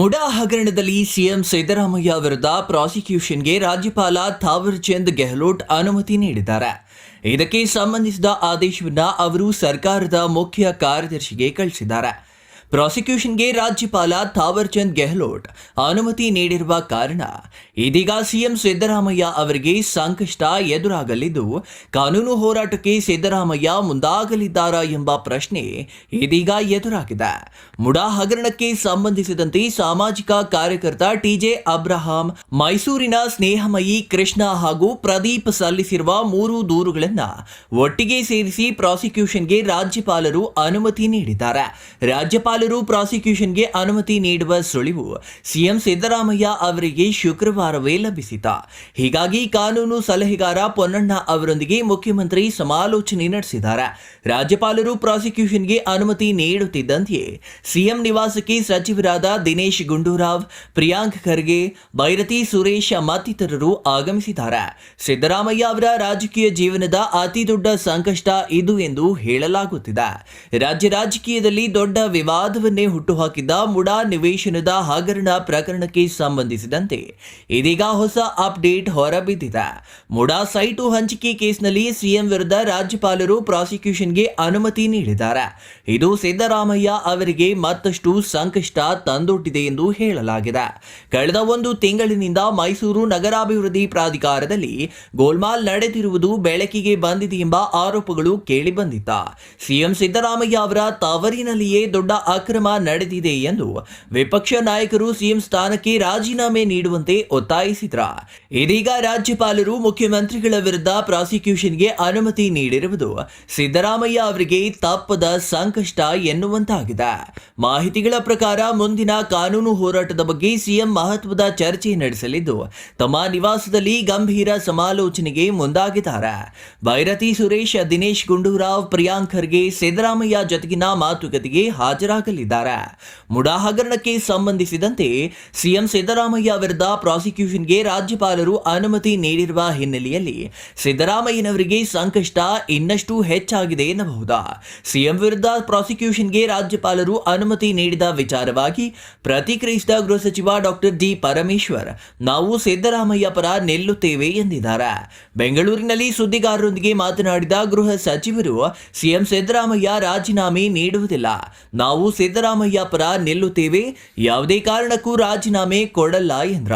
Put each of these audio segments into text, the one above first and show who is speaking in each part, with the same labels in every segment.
Speaker 1: ಮುಡಾ ಹಗರಣದಲ್ಲಿ ಸಿಎಂ ಸಿದ್ದರಾಮಯ್ಯ ವಿರುದ್ಧ ಪ್ರಾಸಿಕ್ಯೂಷನ್ಗೆ ರಾಜ್ಯಪಾಲ ಥಾವರ್ ಚಂದ್ ಗೆಹ್ಲೋಟ್ ಅನುಮತಿ ನೀಡಿದ್ದಾರೆ. ಇದಕ್ಕೆ ಸಂಬಂಧಿಸಿದ ಆದೇಶವನ್ನ ಅವರು ಸರ್ಕಾರದ ಮುಖ್ಯ ಕಾರ್ಯದರ್ಶಿಗೆ ಕಳಿಸಿದ್ದಾರೆ. ಪ್ರಾಸಿಕ್ಯೂಷನ್ಗೆ ರಾಜ್ಯಪಾಲ ಥಾವರ್ ಚಂದ್ ಗೆಹ್ಲೋಟ್ ಅನುಮತಿ ನೀಡಿರುವ ಕಾರಣ, ಇದೀಗ ಸಿಎಂ ಸಿದ್ದರಾಮಯ್ಯ ಅವರಿಗೆ ಸಂಕಷ್ಟ ಎದುರಾಗಲಿದ್ದು, ಕಾನೂನು ಹೋರಾಟಕ್ಕೆ ಸಿದ್ದರಾಮಯ್ಯ ಮುಂದಾಗಲಿದ್ದಾರಾ ಎಂಬ ಪ್ರಶ್ನೆ ಇದೀಗ ಎದುರಾಗಿದೆ. ಮುಡಾ ಹಗರಣಕ್ಕೆ ಸಂಬಂಧಿಸಿದಂತೆ ಸಾಮಾಜಿಕ ಕಾರ್ಯಕರ್ತ ಟಿಜೆ ಅಬ್ರಹಾಂ, ಮೈಸೂರಿನ ಸ್ನೇಹಮಯಿ ಕೃಷ್ಣ ಹಾಗೂ ಪ್ರದೀಪ್ ಸಲ್ಲಿಸಿರುವ ಮೂರು ದೂರುಗಳನ್ನು ಒಟ್ಟಿಗೆ ಸೇರಿಸಿ ಪ್ರಾಸಿಕ್ಯೂಷನ್ಗೆ ರಾಜ್ಯಪಾಲರು ಅನುಮತಿ ನೀಡಿದ್ದಾರೆ. ರಾಜ್ಯಪಾಲರು ಪ್ರಾಸಿಕ್ಯೂಷನ್ಗೆ ಅನುಮತಿ ನೀಡುವ ಸುಳಿವು ಸಿಎಂ ಸಿದ್ದರಾಮಯ್ಯ ಅವರಿಗೆ ಶುಕ್ರವಾರವೇ ಲಭಿಸಿತ. ಹೀಗಾಗಿ ಕಾನೂನು ಸಲಹೆಗಾರ ಪೊನ್ನಣ್ಣ ಅವರೊಂದಿಗೆ ಮುಖ್ಯಮಂತ್ರಿ ಸಮಾಲೋಚನೆ ನಡೆಸಿದ್ದಾರೆ. ರಾಜ್ಯಪಾಲರು ಪ್ರಾಸಿಕ್ಯೂಷನ್ಗೆ ಅನುಮತಿ ನೀಡುತ್ತಿದ್ದಂತೆಯೇ ಸಿಎಂ ನಿವಾಸಕ್ಕೆ ಸಚಿವರಾದ ದಿನೇಶ್ ಗುಂಡೂರಾವ್, ಪ್ರಿಯಾಂಕ್ ಖರ್ಗೆ, ಭೈರತಿ ಸುರೇಶ್ ಮತ್ತಿತರರು ಆಗಮಿಸಿದ್ದಾರೆ. ಸಿದ್ದರಾಮಯ್ಯ ಅವರ ರಾಜಕೀಯ ಜೀವನದ ಅತಿ ದೊಡ್ಡ ಸಂಕಷ್ಟ ಇದು ಎಂದು ಹೇಳಲಾಗುತ್ತಿದೆ. ರಾಜ್ಯ ರಾಜಕೀಯದಲ್ಲಿ ದೊಡ್ಡ ವಿವಾದವನ್ನೇ ಹುಟ್ಟುಹಾಕಿದ್ದ ಮುಡಾ ನಿವೇಶನದ ಹಗರಣ ಪ್ರಕರಣಕ್ಕೆ ಸಂಬಂಧಿಸಿದಂತೆ ಇದೀಗ ಹೊಸ ಅಪ್ಡೇಟ್ ಹೊರಬಿದ್ದಿದೆ. ಮುಡಾ ಸೈಟು ಹಂಚಿಕೆ ಕೇಸ್ನಲ್ಲಿ ಸಿಎಂ ವಿರುದ್ಧ ರಾಜ್ಯಪಾಲರು ಪ್ರಾಸಿಕ್ಯೂಷನ್ಗೆ ಅನುಮತಿ ನೀಡಿದ್ದಾರೆ. ಇದು ಸಿದ್ದರಾಮಯ್ಯ ಅವರಿಗೆ ಮತ್ತಷ್ಟು ಸಂಕಷ್ಟ ತಂದೊಡ್ಡಿದೆ ಎಂದು ಹೇಳಲಾಗಿದೆ. ಕಳೆದ ಒಂದು ತಿಂಗಳಿನಿಂದ ಮೈಸೂರು ನಗರಾಭಿವೃದ್ಧಿ ಪ್ರಾಧಿಕಾರದಲ್ಲಿ ಗೋಲ್ಮಾಲ್ ನಡೆದಿರುವುದು ಬೆಳಕಿಗೆ ಬಂದಿದೆ ಎಂಬ ಆರೋಪಗಳು ಕೇಳಿಬಂದಿತ್ತ ಸಿಎಂ ಸಿದ್ದರಾಮಯ್ಯ ಅವರ ತವರಿನಲ್ಲಿಯೇ ದೊಡ್ಡ ಅಕ್ರಮ ನಡೆದಿದೆ ಎಂದು ವಿಪಕ್ಷ ನಾಯಕರು ಸಿಎಂ ಸ್ಥಾನಕ್ಕೆ ರಾಜೀನಾಮೆ ನೀಡುವಂತೆ ಒತ್ತಾಯಿಸಿದ್ರ. ಇದೀಗ ರಾಜ್ಯಪಾಲರು ಮುಖ್ಯಮಂತ್ರಿಗಳ ವಿರುದ್ಧ ಪ್ರಾಸಿಕ್ಯೂಷನ್ಗೆ ಅನುಮತಿ ನೀಡಿರುವುದು ಸಿದ್ದರಾಮಯ್ಯ ಅವರಿಗೆ ತಪ್ಪದ ಸಂಕಷ್ಟ ಎನ್ನುವಂತಾಗಿದೆ. ಮಾಹಿತಿಗಳ ಪ್ರಕಾರ ಮುಂದಿನ ಕಾನೂನು ಹೋರಾಟದ ಬಗ್ಗೆ ಸಿಎಂ ಮಹತ್ವದ ಚರ್ಚೆ ನಡೆಸಲಿದ್ದು, ತಮ್ಮ ನಿವಾಸದಲ್ಲಿ ಗಂಭೀರ ಸಮಾಲೋಚನೆಗೆ ಮುಂದಾಗಿದ್ದಾರೆ. ಭೈರತಿ ಸುರೇಶ್, ದಿನೇಶ್ ಗುಂಡೂರಾವ್, ಪ್ರಿಯಾಂಕ್ ಖರ್ಗೆ, ಸಿದ್ದರಾಮಯ್ಯ ಜೊತೆಗಿನ ಮಾತುಕತೆಗೆ ಹಾಜರಾಗಲಿದ್ದಾರೆ ಮುಡಾ ಹಗರಣಕ್ಕೆ ಸಂಬಂಧಿಸಿದಂತೆ ಸಿಎಂ ಸಿದ್ದರಾಮಯ್ಯ ವಿರುದ್ಧ ಪ್ರಾಸಿಕ್ಯೂಷನ್ಗೆ ರಾಜ್ಯಪಾಲರು ಅನುಮತಿ ನೀಡಿರುವ ಹಿನ್ನೆಲೆಯಲ್ಲಿ ಸಿದ್ದರಾಮಯ್ಯನವರಿಗೆ ಸಂಕಷ್ಟ ಇನ್ನಷ್ಟು ಹೆಚ್ಚಾಗಿದೆ ಎನ್ನಬಹುದು? ಸಿಎಂ ವಿರುದ್ಧ ಪ್ರಾಸಿಕ್ಯೂಷನ್ಗೆ ರಾಜ್ಯಪಾಲರು ಅನುಮತಿ ನೀಡಿದ ವಿಚಾರವಾಗಿ ಪ್ರತಿಕ್ರಿಯಿಸಿದ ಗೃಹ ಸಚಿವ ಡಾಕ್ಟರ್ ಡಿ ಪರಮೇಶ್ವರ್, ನಾವು ಸಿದ್ದರಾಮಯ್ಯ ಪರ ನಿಲ್ಲುತ್ತೇವೆ ಎಂದಿದ್ದಾರೆ. ಬೆಂಗಳೂರಿನಲ್ಲಿ ಸುದ್ದಿಗಾರರೊಂದಿಗೆ ಮಾತನಾಡಿದ ಗೃಹ ಸಚಿವರು, ಸಿಎಂ ಸಿದ್ದರಾಮಯ್ಯ ರಾಜೀನಾಮೆ ನೀಡುವುದಿಲ್ಲ. ನಾವು ಸಿದ್ದರಾಮಯ್ಯ ಪರ ನಿಲ್ಲುತ್ತೇವೆ. ಯಾವುದೇ ಕಾರಣಕ್ಕೂ ರಾಜೀನಾಮೆ ಕೊಡಲ್ಲ ಎಂದ್ರ.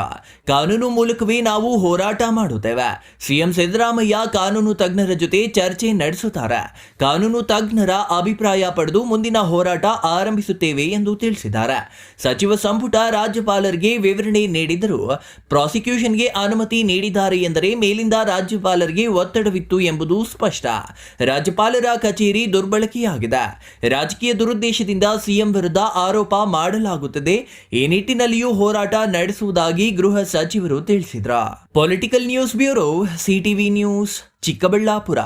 Speaker 1: ಕಾನೂನು ಮೂಲಕವೇ ನಾವು ಹೋರಾಟ ಮಾಡುತ್ತೇವೆ. ಸಿಎಂ ಸಿದ್ದರಾಮಯ್ಯ ಕಾನೂನು ತಜ್ಞರ ಜೊತೆ ಚರ್ಚೆ ನಡೆಸುತ್ತಾರೆ. ಕಾನೂನು ತಜ್ಞರ ಅಭಿಪ್ರಾಯ ಪಡೆದು ಮುಂದಿನ ಹೋರಾಟ ಆರಂಭಿಸುತ್ತೇವೆ ಎಂದು ತಿಳಿಸಿದ್ದಾರೆ. ಸಚಿವ ಸಂಪುಟ ರಾಜ್ಯಪಾಲರಿಗೆ ವಿವರಣೆ ನೀಡಿದರೂ ಪ್ರಾಸಿಕ್ಯೂಷನ್ಗೆ ಅನುಮತಿ ನೀಡಿದ್ದಾರೆ ಎಂದರೆ ಮೇಲಿಂದ ರಾಜ್ಯಪಾಲರಿಗೆ ಒತ್ತಡವಿತ್ತು ಎಂಬುದು ಸ್ಪಷ್ಟ. ರಾಜ್ಯಪಾಲರ ಕಚೇರಿ ದುರ್ಬಳಕೆಯಾಗಿದೆ. ರಾಜಕೀಯ ದುರುದ್ದೇಶದಿಂದ ಸಿಎಂ ವಿರುದ್ಧ ಆರೋಪ ಮಾಡಲಾಗುತ್ತದೆ. ಈ ನಿಟ್ಟಿನಲ್ಲಿಯೂ ಹೋರಾಟ ನಡೆಸುವುದಾಗಿ ಗೃಹ ಸಚಿವರು ತಿಳಿಸಿದ್ರ. Political news bureau CTV news Chikkaballapur.